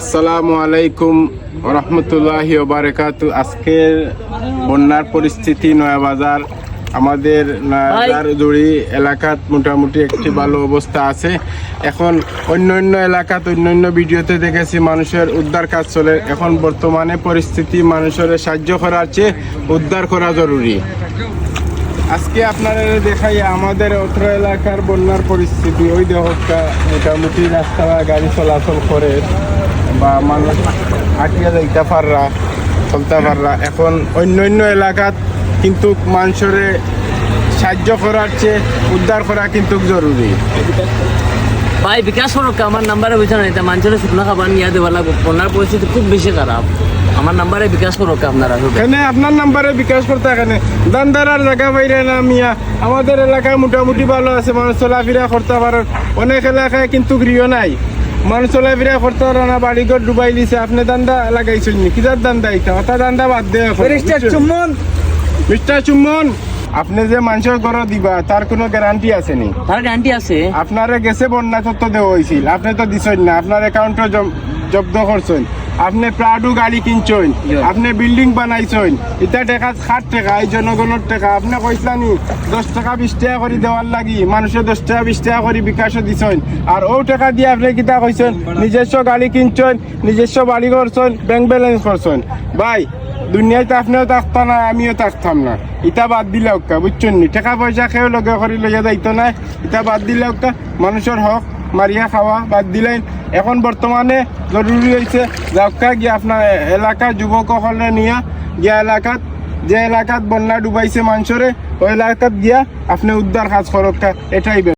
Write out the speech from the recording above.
আসসালামু আলাইকুম রহমতুল্লাহ বারকাত আজকের বন্যার পরিস্থিতি নয়াবাজার। আমাদের নয়াবাজার জুড়ি এলাকাত মোটামুটি একটি ভালো অবস্থা আছে। এখন অন্য অন্য এলাকাত অন্য অন্য ভিডিওতে দেখেছি মানুষের উদ্ধার কাজ চলে। এখন বর্তমানে পরিস্থিতি মানুষের সাহায্য করার চেয়ে উদ্ধার করা জরুরি। আজকে আপনারা দেখাই আমাদের অত্র এলাকার বন্যার পরিস্থিতি। ওই দেখা মোটামুটি রাস্তা গাড়ি চলাচল করে। বা মানুষ হাঁটিয়া যাইতে পাররা চলতে পাররা এখন অন্য অন্য এলাকাত কিন্তু মানুষের সাহায্য করার চেয়ে উদ্ধার করা কিন্তু জরুরি ভাই বিকাশ সড়ক আমার নাম্বারে বুঝছে না এটা মানুষের শুকনো খাবার নিয়ে দেওয়া লাগবে। বন্যার পরিস্থিতি খুব বেশি খারাপ আমার নাম্বারে বিকাশ সড়ক আপনারা এখানে আপনার নাম্বারে বিকাশ করতে এখানে দান্দারার জায়গা বাইরে না মিয়া। আমাদের এলাকায় মোটামুটি ভালো আছে মানুষ চলাফেরা করতে পারে অনেক এলাকায় কিন্তু গৃহ নাই। মানুষ চলাফেরা করতে পারে না বাড়িঘর ডুবাই দিছে আপনি দান্দা লাগাইছেন নি? কিদার দান্দা এটা অর্থাৎ দান্দা বাদ দে চুম্বন মিস্টার চুম্বন আপনি যে মানুষের ঘর দিবা তার কোনো গ্যারান্টি আছে নি? তার গ্যারান্টি আছে। আপনারে গেছে বন্যা তত্ত্ব দেওয়া হয়েছিল আপনি তো দিছেন না আপনার অ্যাকাউন্টও জব্দ করছেন। আপনি প্রাডু গাড়ি কিনছেন আপনি বিল্ডিং বানাইছেন এটা টাকা ষাট টাকা এই জনগণের টাকা। আপনি কইসলানি দশ টাকা বিশ টাকা করে দেওয়ার লাগি মানুষে দশ টাকা বিশ টাকা করে বিকাশও দিছেন আর ও টাকা দিয়ে আপনি কিতা কইছেন নিজস্ব গাড়ি কিনছেন নিজস্ব বাড়ি করছেন ব্যাংক ব্যালেন্স করছেন ভাই দুনিয়ায় তো আপনিও থাকতাম না আমিও থাকতাম না। ইটা বাদ দিলে ওকা বুঝছেন নি? টাকা পয়সা খেয়েও লগে করে লইয়া যাইতো না। ইটা বাদ দিলে ওকা মানুষের হক মারিয়া খাওয়া বাদ দিলেন। এখন বর্তমানে জরুরি হয়েছে যাওকা গিয়া আপনার এলাকার যুবকসকলে নিয়ে। গিয়া এলাকাত, যে এলাকাত বন্যা ডুবাইছে মাংসরে ওই এলাকাত গিয়া আপনি উদ্ধার কাজ করক্কা এটাই